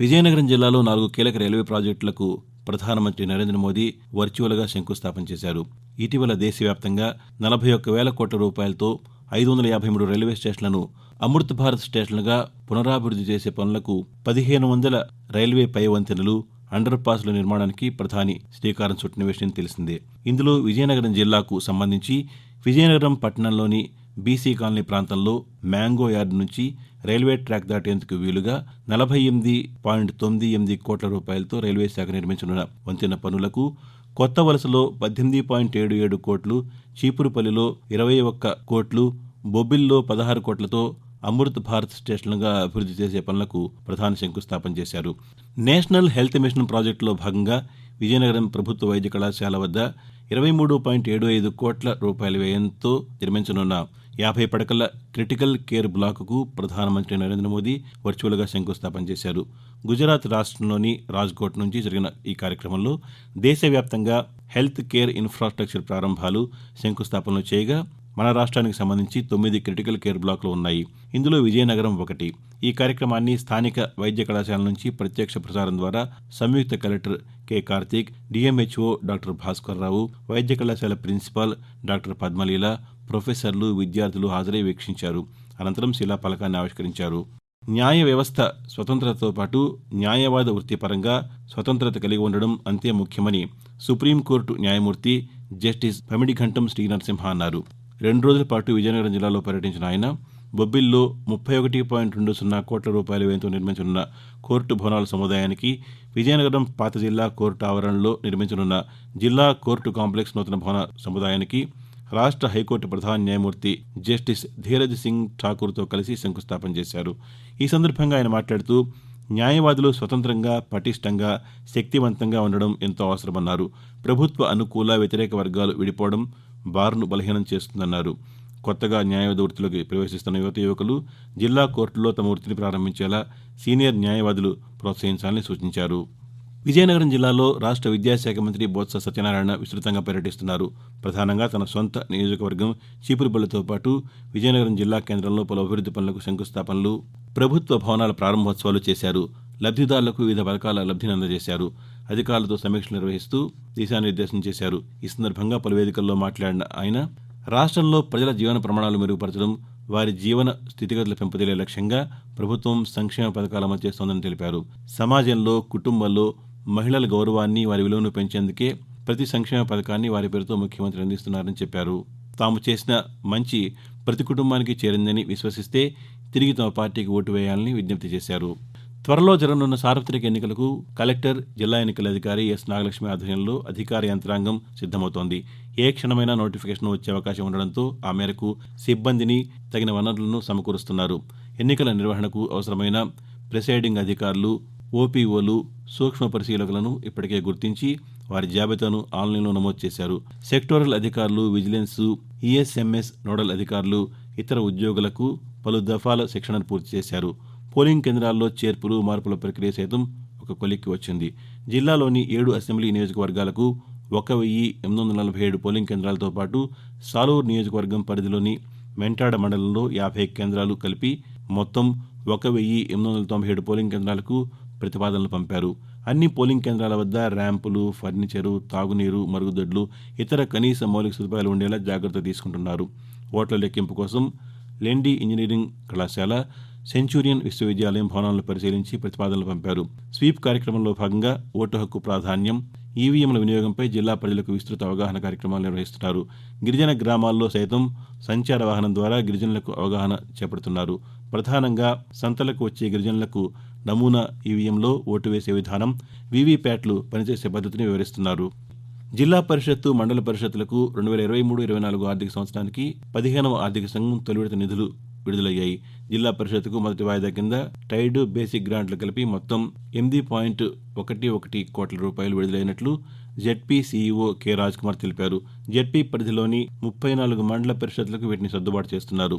విజయనగరం జిల్లాలో నాలుగు కీలక రైల్వే ప్రాజెక్టులకు ప్రధానమంత్రి నరేంద్ర మోదీ వర్చువల్గా శంకుస్థాపన చేశారు. ఇటీవల దేశవ్యాప్తంగా నలభై ఒక్క వేల కోట్ల రూపాయలతో ఐదు వందల యాభై మూడు రైల్వే స్టేషన్లను అమృత్ భారత్ స్టేషన్లుగా పునరాభివృద్ధి చేసే పనులకు పదిహేను వందల రైల్వే పై వంతెనలు అండర్ పాస్ల నిర్మాణానికి ప్రధాని శ్రీకారం చుట్టిన విషయం తెలిసిందే. ఇందులో విజయనగరం జిల్లాకు సంబంధించి విజయనగరం పట్టణంలోని బీసీ కాలనీ ప్రాంతంలో మ్యాంగో యార్డ్ నుంచి రైల్వే ట్రాక్ దాటేందుకు వీలుగా నలభై ఎనిమిది పాయింట్ తొమ్మిది ఎనిమిది కోట్ల రూపాయలతో రైల్వే శాఖ నిర్మించనున్న వంతెన పనులకు కొత్త వలసలో పద్దెనిమిది పాయింట్ ఏడు ఏడు కోట్లు చీపురుపల్లిలో ఇరవై ఒక్క కోట్లు బొబ్బిల్లో పదహారు కోట్లతో అమృత్ భారత్ స్టేషన్లుగా అభివృద్ధి చేసే పనులకు ప్రధాన శంకుస్థాపన చేశారు. నేషనల్ హెల్త్ మిషన్ ప్రాజెక్టులో భాగంగా విజయనగరం ప్రభుత్వ వైద్య కళాశాల వద్ద ఇరవై మూడు పాయింట్ ఏడు ఐదు కోట్ల రూపాయల వ్యయంతో నిర్మించనున్న యాభై పడకల క్రిటికల్ కేర్ బ్లాకుకు ప్రధానమంత్రి నరేంద్ర మోదీ వర్చువల్గా శంకుస్థాపన చేశారు. గుజరాత్ రాష్ట్రంలోని రాజ్కోట్ నుంచి జరిగిన ఈ కార్యక్రమంలో దేశవ్యాప్తంగా హెల్త్ కేర్ ఇన్ఫ్రాస్ట్రక్చర్ ప్రారంభాలు శంకుస్థాపనలు చేయగా మన రాష్ట్రానికి సంబంధించి తొమ్మిది క్రిటికల్ కేర్ బ్లాక్లు ఉన్నాయి. ఇందులో విజయనగరం ఒకటి. ఈ కార్యక్రమాన్ని స్థానిక వైద్య కళాశాల నుంచి ప్రత్యక్ష ప్రసారం ద్వారా సంయుక్త collector K. Karthik DMHO doctor Bhaskar Rao వైద్య కళాశాల ప్రిన్సిపాల్ డాక్టర్ పద్మలీల ప్రొఫెసర్లు విద్యార్థులు హాజరై వీక్షించారు. అనంతరం శిలా ఫలకాన్ని ఆవిష్కరించారు. న్యాయ వ్యవస్థ స్వతంత్రతతో పాటు న్యాయవాద వృత్తిపరంగా స్వతంత్రత కలిగి ఉండడం అంతే ముఖ్యమని సుప్రీంకోర్టు న్యాయమూర్తి జస్టిస్ పమిడిఘంటం శ్రీనరసింహ అన్నారు. రెండు రోజుల పాటు విజయనగరం జిల్లాలో పర్యటించిన ఆయన బొబ్బిల్లో ముప్పై ఒకటి పాయింట్ రెండు సున్నా కోట్ల రూపాయల వ్యయంతో నిర్మించనున్న కోర్టు భవనాల సముదాయానికి విజయనగరం పాత జిల్లా కోర్టు ఆవరణలో నిర్మించనున్న జిల్లా కోర్టు కాంప్లెక్స్ నూతన భవన సముదాయానికి రాష్ట్ర హైకోర్టు ప్రధాన న్యాయమూర్తి జస్టిస్ ధీరజ్ సింగ్ ఠాకూర్తో కలిసి శంకుస్థాపన చేశారు. ఈ సందర్భంగా ఆయన మాట్లాడుతూ న్యాయవాదులు స్వతంత్రంగా పటిష్టంగా శక్తివంతంగా ఉండడం ఎంతో అవసరమన్నారు. ప్రభుత్వ అనుకూల వ్యతిరేక వర్గాలు విడిపోవడం బార్ను బలహీనం చేస్తుందన్నారు. కొత్తగా న్యాయవాద వృత్తిలోకి ప్రవేశిస్తున్న యువత యువకులు జిల్లా కోర్టులో తమ వృత్తిని ప్రారంభించేలా సీనియర్ న్యాయవాదులు ప్రోత్సహించాలని సూచించారు. విజయనగరం జిల్లాలో రాష్ట్ర విద్యాశాఖ మంత్రి బొత్స సత్యనారాయణ విస్తృతంగా పర్యటిస్తున్నారు. ప్రధానంగా తన సొంత నియోజకవర్గం చీపురుపల్లితో పాటు విజయనగరం జిల్లా కేంద్రంలో పలు అభివృద్ధి పనులకు శంకుస్థాపనలు ప్రభుత్వ భవనాల ప్రారంభోత్సవాలు చేశారు లబ్ధిదారులకు వివిధ పథకాల లబ్ధిని అందజేశారు అధికారులతో సమీక్షలు నిర్వహిస్తూ దిశానిర్దేశం చేశారు. ఈ సందర్భంగా పలు వేదికల్లో మాట్లాడిన ఆయన రాష్ట్రంలో ప్రజల జీవన ప్రమాణాలు మెరుగుపరచడం వారి జీవన స్థితిగతుల పెంపుదలే లక్ష్యంగా ప్రభుత్వం సంక్షేమ పథకాలు అమలు చేస్తోందని తెలిపారు. సమాజంలో కుటుంబంలో మహిళల గౌరవాన్ని వారి విలువను పెంచేందుకే ప్రతి సంక్షేమ పథకాన్ని వారి పేరుతో ముఖ్యమంత్రి అందిస్తున్నారని చెప్పారు. తాము చేసిన మంచి ప్రతి కుటుంబానికి చేరిందని విశ్వసిస్తే తిరిగి తమ పార్టీకి ఓటు వేయాలని విజ్ఞప్తి చేశారు. త్వరలో జరగనున్న సార్వత్రిక ఎన్నికలకు కలెక్టర్ జిల్లా ఎన్నికల అధికారి ఎస్. నాగలక్ష్మి ఆధ్వర్యంలో అధికార యంత్రాంగం సిద్దమవుతోంది ఏ క్షణమైనా నోటిఫికేషన్ వచ్చే అవకాశం ఉండడంతో ఆ మేరకు సిబ్బందిని తగిన వనరులను సమకూరుస్తున్నారు. ఎన్నికల నిర్వహణకు అవసరమైన ప్రిసైడింగ్ అధికారులు ఓపీఓలు సూక్ష్మ పరిశీలకులను ఇప్పటికే గుర్తించి వారి జాబితాను ఆన్లైన్లో నమోదు చేశారు. సెక్టోరల్ అధికారులు విజిలెన్స్ ఈఎస్ఎంఎస్ నోడల్ అధికారులు ఇతర ఉద్యోగులకు పలు దఫాల శిక్షణను పూర్తి చేశారు. పోలింగ్ కేంద్రాల్లో చేర్పులు మార్పుల ప్రక్రియ సైతం ఒక కొలిక్కి వచ్చింది. జిల్లాలోని ఏడు అసెంబ్లీ నియోజకవర్గాలకు ఒక వెయ్యి ఎనిమిది వందల నలభై ఏడు పోలింగ్ కేంద్రాలతో పాటు సాలూరు నియోజకవర్గం పరిధిలోని మెంటాడ మండలంలో యాభై కేంద్రాలు కలిపి మొత్తం ఒక వెయ్యి ఎనిమిది వందల తొంభై ఏడు పోలింగ్ కేంద్రాలకు ప్రతిపాదనలు పంపారు. అన్ని పోలింగ్ కేంద్రాల వద్ద ర్యాంపులు ఫర్నిచరు తాగునీరు మరుగుదొడ్లు ఇతర కనీస మౌలిక సదుపాయాలు ఉండేలా జాగ్రత్త తీసుకుంటున్నారు. ఓట్ల లెక్కింపు కోసం లెండి ఇంజనీరింగ్ కళాశాల సెంచూరియన్ విశ్వవిద్యాలయం భవనాలను పరిశీలించి ప్రతిపాదనలు పంపారు. స్వీప్ కార్యక్రమంలో భాగంగా ఓటు హక్కు ప్రాధాన్యం ఈవీఎంల వినియోగంపై జిల్లా ప్రజలకు విస్తృత అవగాహన కార్యక్రమాలు నిర్వహిస్తున్నారు. గిరిజన గ్రామాల్లో సైతం సంచార వాహనం ద్వారా గిరిజనులకు అవగాహన చేపడుతున్నారు. ప్రధానంగా సంతలకు వచ్చే గిరిజనులకు నమూనా ఈవీఎంలో ఓటు వేసే విధానం వీవీప్యాట్లు పనిచేసే పద్ధతిని వివరిస్తున్నారు. జిల్లా పరిషత్తు మండల పరిషత్తులకు రెండు వేల ఇరవై మూడు ఇరవై నాలుగు ఆర్థిక సంవత్సరానికి పదిహేనవ ఆర్థిక సంఘం తొలి విడత నిధులు విడుదలయ్యాయి. జిల్లా పరిషత్కు మొదటి వాయిదా కింద టైడ్ బేసిక్ గ్రాంట్లు కలిపి మొత్తం ఎనిమిది పాయింట్ ఒకటి ఒకటి కోట్ల రూపాయలు విడుదలైనట్లు జెడ్పీ సీఈఓ కె కుమార్ తెలిపారు. జెడ్పీ పరిధిలోని ముప్పై నాలుగు మండల పరిషత్లకు వీటిని సర్దుబాటు చేస్తున్నారు.